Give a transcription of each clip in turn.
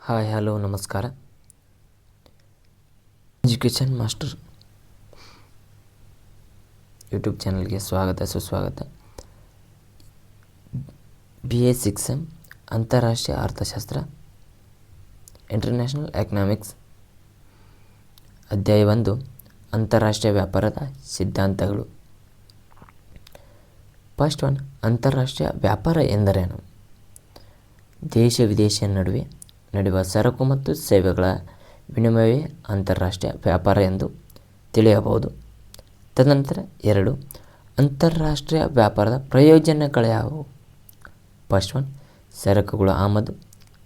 Hi hello ನಮಸ್ಕಾರ education master YouTube ಚಾನಲ್ಗೆ ಸ್ವಾಗತ, ಸುಸ್ವಾಗತ. ಬಿ ಎ ಸಿಕ್ಸ್ ಎಂ ಅಂತಾರಾಷ್ಟ್ರೀಯ ಅರ್ಥಶಾಸ್ತ್ರ ಇಂಟರ್ನ್ಯಾಷನಲ್ ಎಕನಾಮಿಕ್ಸ್ ಅಧ್ಯಾಯ ಒಂದು ಅಂತಾರಾಷ್ಟ್ರೀಯ ವ್ಯಾಪಾರದ ಸಿದ್ಧಾಂತಗಳು ಫಸ್ಟ್ ಒನ್ ಅಂತಾರಾಷ್ಟ್ರೀಯ ವ್ಯಾಪಾರ ಎಂದರೇನು ದೇಶ ವಿದೇಶ ನಡುವೆ ನಡೆಯುವ ಸರಕು ಮತ್ತು ಸೇವೆಗಳ ವಿನಿಮಯವೇ ಅಂತಾರಾಷ್ಟ್ರೀಯ ವ್ಯಾಪಾರ ಎಂದು ತಿಳಿಯಬಹುದು. ತದನಂತರ ಎರಡು, ಅಂತಾರಾಷ್ಟ್ರೀಯ ವ್ಯಾಪಾರದ ಪ್ರಯೋಜನಗಳ್ಯಾವುವು ಫಸ್ಟ್ ಒನ್, ಸರಕುಗಳ ಆಮದು,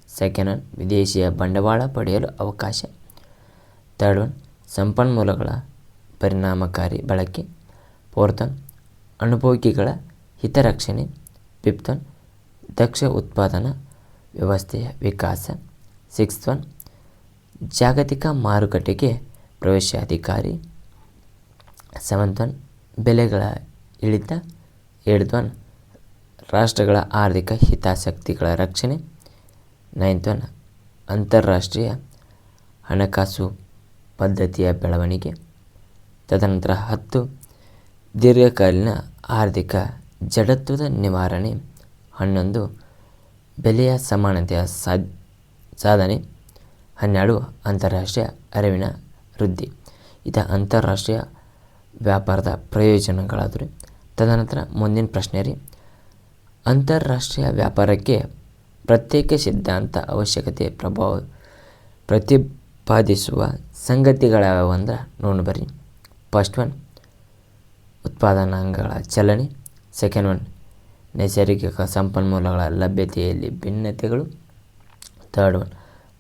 ಸೆಕೆಂಡ್ ಒನ್, ವಿದೇಶಿಯ ಬಂಡವಾಳ ಪಡೆಯಲು ಅವಕಾಶ. ಥರ್ಡ್ ಒನ್, ಸಂಪನ್ಮೂಲಗಳ ಪರಿಣಾಮಕಾರಿ ಬಳಕೆ. ಫೋರ್ತ್ ಒನ್, ಅನುಭೋಗಿಗಳ ಹಿತರಕ್ಷಣೆ. ಫಿಫ್ತ್ ಒನ್, ದಕ್ಷ ಉತ್ಪಾದನಾ ವ್ಯವಸ್ಥೆಯ ವಿಕಾಸ. ಸಿಕ್ಸ್ ಒನ್ ಜಾಗತಿಕ ಮಾರುಕಟ್ಟೆಗೆ ಪ್ರವೇಶಾಧಿಕಾರಿ ಸೆವೆಂತ್ ಒನ್ ಬೆಲೆಗಳ ಇಳಿತ. ಏಳ್ತ್ ಒನ್ ರಾಷ್ಟ್ರಗಳ ಆರ್ಥಿಕ ಹಿತಾಸಕ್ತಿಗಳ ರಕ್ಷಣೆ. ನೈನ್ತ್ ಒನ್ ಅಂತಾರಾಷ್ಟ್ರೀಯ ಹಣಕಾಸು ಪದ್ಧತಿಯ ಬೆಳವಣಿಗೆ. ತದನಂತರ ಹತ್ತು, ದೀರ್ಘಕಾಲೀನ ಆರ್ಥಿಕ ಜಡತ್ವದ ನಿವಾರಣೆ. ಹನ್ನೊಂದು ಬೆಲೆಯ ಸಮಾನತೆಯ ಸಾಧ್ ಸಾಧನೆ ಹನ್ನೆರಡು ಅಂತಾರಾಷ್ಟ್ರೀಯ ಅರಿವಿನ ವೃದ್ಧಿ. ಇದು ಅಂತಾರಾಷ್ಟ್ರೀಯ ವ್ಯಾಪಾರದ ಪ್ರಯೋಜನಗಳಾದರೆ. ತದನಂತರ ಮುಂದಿನ ಪ್ರಶ್ನೆ ರೀ. ಅಂತಾರಾಷ್ಟ್ರೀಯ ವ್ಯಾಪಾರಕ್ಕೆ ಪ್ರತ್ಯೇಕ ಸಿದ್ಧಾಂತ ಅವಶ್ಯಕತೆ ಪ್ರಭಾವ ಪ್ರತಿಪಾದಿಸುವ ಸಂಗತಿಗಳಾವು ಅಂದ್ರೆ ನೋಡಿ ಬರ್ರಿ. ಫಸ್ಟ್ ಒನ್ ಉತ್ಪಾದನಾಂಗಗಳ ಚಲನೆ. ಸೆಕೆಂಡ್ ಒನ್ ನೈಸರ್ಗಿಕ ಸಂಪನ್ಮೂಲಗಳ ಲಭ್ಯತೆಯಲ್ಲಿ ಭಿನ್ನತೆಗಳು. ಥರ್ಡ್ ಒನ್,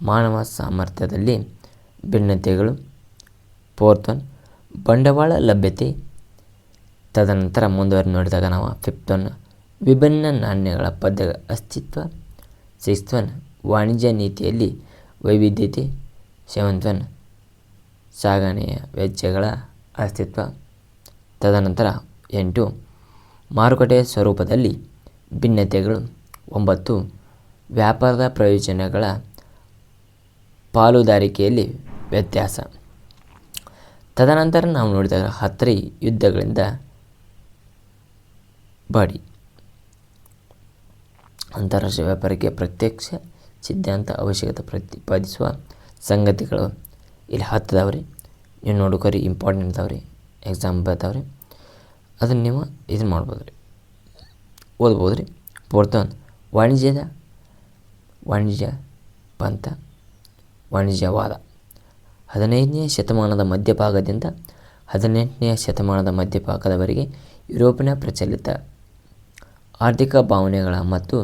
ಮಾನವ ಸಾಮರ್ಥ್ಯದಲ್ಲಿ ಭಿನ್ನತೆಗಳು. ಫೋರ್ತ್ ಒನ್, ಬಂಡವಾಳ ಲಭ್ಯತೆ. ತದನಂತರ ಮುಂದುವರೆದು ನೋಡಿದಾಗ ನಾವು ಫಿಫ್ತ್ ಒನ್, ವಿಭಿನ್ನ ನಾಣ್ಯಗಳ ಪದ್ಯ ಅಸ್ತಿತ್ವ. ಸಿಕ್ಸ್ತ್ ಒನ್, ವಾಣಿಜ್ಯ ನೀತಿಯಲ್ಲಿ ವೈವಿಧ್ಯತೆ. ಸೆವೆಂತ್ ಒನ್, ಸಾಗಣೆಯ ವೆಚ್ಚಗಳ ಅಸ್ತಿತ್ವ. ತದನಂತರ ಎಂಟು ಮಾರುಕಟ್ಟೆಯ ಸ್ವರೂಪದಲ್ಲಿ ಭಿನ್ನತೆಗಳು. ಒಂಬತ್ತು, ವ್ಯಾಪಾರದ ಪ್ರಯೋಜನಗಳ ಪಾಲುದಾರಿಕೆಯಲ್ಲಿ ವ್ಯತ್ಯಾಸ. ತದನಂತರ ನಾವು ನೋಡಿದಾಗ ಹತ್ತರ ಯುದ್ಧಗಳಿಂದ ಬಾಡಿ. ಅಂತಾರಾಷ್ಟ್ರೀಯ ವ್ಯಾಪಾರಕ್ಕೆ ಪ್ರತ್ಯಕ್ಷ ಸಿದ್ಧಾಂತ ಅವಶ್ಯಕತೆ ಪ್ರತಿಪಾದಿಸುವ ಸಂಗತಿಗಳು. ಇಲ್ಲಿ ಹತ್ತದವ್ರಿ ನೀವು ನೋಡ್ಕೋರಿ ಇಂಪಾರ್ಟೆಂಟ್ ಅದಾವ್ರಿ ಎಕ್ಸಾಮ್ ಬರ್ತಾವ್ರಿ ಅದನ್ನು ನೀವು ಇದನ್ನು ಮಾಡ್ಬೋದು ರೀ ಓದ್ಬೋದು ರೀ ಫೋರ್ತ್ ಒನ್ ವಾಣಿಜ್ಯದ ವಾಣಿಜ್ಯ ಪಂಥ ವಾಣಿಜ್ಯವಾದ ಹದಿನೈದನೇ ಶತಮಾನದ ಮಧ್ಯಭಾಗದಿಂದ ಹದಿನೆಂಟನೆಯ ಶತಮಾನದ ಮಧ್ಯಭಾಗದವರೆಗೆ ಯುರೋಪಿನ ಪ್ರಚಲಿತ ಆರ್ಥಿಕ ಭಾವನೆಗಳ ಮತ್ತು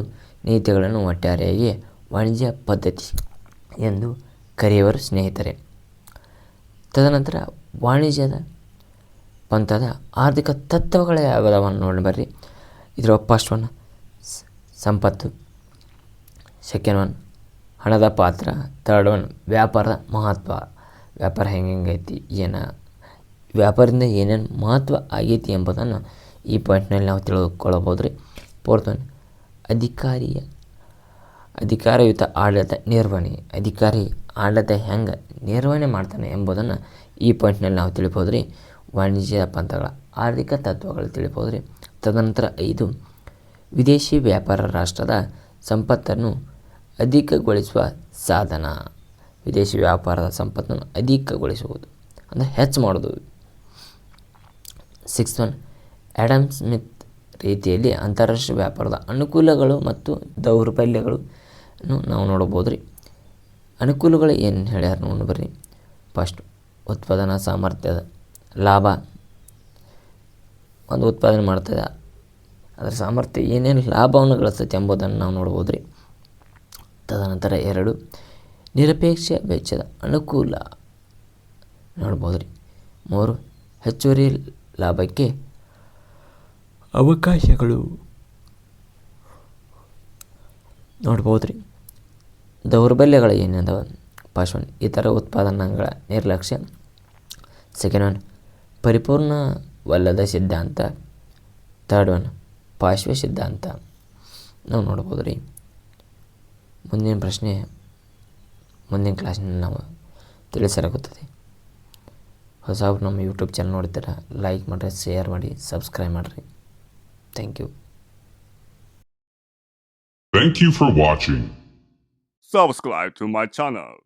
ನೀತಿಗಳನ್ನು ಒಟ್ಟಾರೆಯಾಗಿ ವಾಣಿಜ್ಯ ಪದ್ಧತಿ ಎಂದು ಕರೆಯುವರು ಸ್ನೇಹಿತರೆ. ತದನಂತರ ವಾಣಿಜ್ಯದ ಪಂಥದ ಆರ್ಥಿಕ ತತ್ವಗಳೇ ಯಾವುದವನ್ನು ನೋಡಿ ಬರ್ರಿ. ಇದರ ಫಸ್ಟ್ ಒನ್ ಸಂಪತ್ತು. ಸೆಕೆಂಡ್ ಒನ್ ಹಣದ ಪಾತ್ರ. ಥರ್ಡ್ ಒನ್ ವ್ಯಾಪಾರದ ಮಹತ್ವ. ವ್ಯಾಪಾರ ಹೆಂಗೆ ಹೆಂಗೈತಿ ಏನು, ವ್ಯಾಪಾರದಿಂದ ಏನೇನು ಮಹತ್ವ ಆಗೈತಿ ಎಂಬುದನ್ನು ಈ ಪಾಯಿಂಟ್ನಲ್ಲಿ ನಾವು ತಿಳಿದುಕೊಳ್ಳಬೋದು ರೀ ಫೋರ್ತ್ ಒನ್ ಅಧಿಕಾರಿಯ, ಅಧಿಕಾರಯುತ ಆಡಳಿತ ನಿರ್ವಹಣೆ. ಅಧಿಕಾರಿ ಆಡಳಿತ ಹೆಂಗೆ ನಿರ್ವಹಣೆ ಮಾಡ್ತಾನೆ ಎಂಬುದನ್ನು ಈ ಪಾಯಿಂಟ್ನಲ್ಲಿ ನಾವು ತಿಳಿಬೋದು ರೀ ವಾಣಿಜ್ಯ ಪಂಥಗಳ ಆರ್ಥಿಕ ತತ್ವಗಳು ತಿಳಿಬೋದು ರೀ ತದನಂತರ ಐದು, ವಿದೇಶಿ ವ್ಯಾಪಾರ ರಾಷ್ಟ್ರದ ಸಂಪತ್ತನ್ನು ಅಧಿಕಗೊಳಿಸುವ ಸಾಧನ. ವಿದೇಶಿ ವ್ಯಾಪಾರದ ಸಂಪತ್ತನ್ನು ಅಧಿಕಗೊಳಿಸುವುದು, ಅಂದರೆ ಹೆಚ್ಚು ಮಾಡೋದು ಸಿಕ್ಸ್ ಒನ್ ಆ್ಯಡಮ್ ಸ್ಮಿತ್ ರೀತಿಯಲ್ಲಿ ಅಂತಾರಾಷ್ಟ್ರೀಯ ವ್ಯಾಪಾರದ ಅನುಕೂಲಗಳು ಮತ್ತು ದೌರ್ಬಲ್ಯಗಳನ್ನು ನಾವು ನೋಡ್ಬೋದು ರೀ ಅನುಕೂಲಗಳು ಏನು ಹೇಳ್ಯಾರ ನೋಡಿ ಬರ್ರಿ. ಫಸ್ಟ್ ಉತ್ಪಾದನಾ ಸಾಮರ್ಥ್ಯದ ಲಾಭ. ಒಂದು ಉತ್ಪಾದನೆ ಮಾಡ್ತದೆ. ಅದರ ಸಾಮರ್ಥ್ಯ ಏನೇನು ಲಾಭವನ್ನು ಗಳಿಸ್ತೈತೆ ಎಂಬುದನ್ನು ನಾವು ನೋಡ್ಬೋದು ರೀ ತದನಂತರ ಎರಡು, ನಿರಪೇಕ್ಷ ವೆಚ್ಚದ ಅನುಕೂಲ ನೋಡ್ಬೋದು ರೀ ಮೂರು, ಹೆಚ್ಚುವರಿ ಲಾಭಕ್ಕೆ ಅವಕಾಶಗಳು ನೋಡ್ಬೋದು ರೀ ದೌರ್ಬಲ್ಯಗಳು ಏನಿದಾವೆ? ಒನ್ ಇತರ ಉತ್ಪಾದನಾಂಗಗಳ ನಿರ್ಲಕ್ಷ್ಯ. ಸೆಕೆಂಡ್ ಒನ್ ಪರಿಪೂರ್ಣವಲ್ಲದ ಸಿದ್ಧಾಂತ. ಥರ್ಡ್ ಒನ್ ಪಾರ್ಶ್ವ ಸಿದ್ಧಾಂತ. ನಾವು ನೋಡ್ಬೋದು ರೀ ಮುಂದಿನ ಪ್ರಶ್ನೆ, ಮುಂದಿನ ಕ್ಲಾಸ್ನಲ್ಲಿ ನಾವು ತಿಳಿಸಲಾಗುತ್ತದೆ ಹೊಸ ನಮ್ಮ ಯೂಟ್ಯೂಬ್ ಚಾನಲ್ ನೋಡ್ತೀರಾ ಲೈಕ್ ಮಾಡಿರಿ ಶೇರ್ ಮಾಡಿ ಸಬ್ಸ್ಕ್ರೈಬ್ ಮಾಡಿರಿ. Thank you thank you for watching Subscribe to my channel.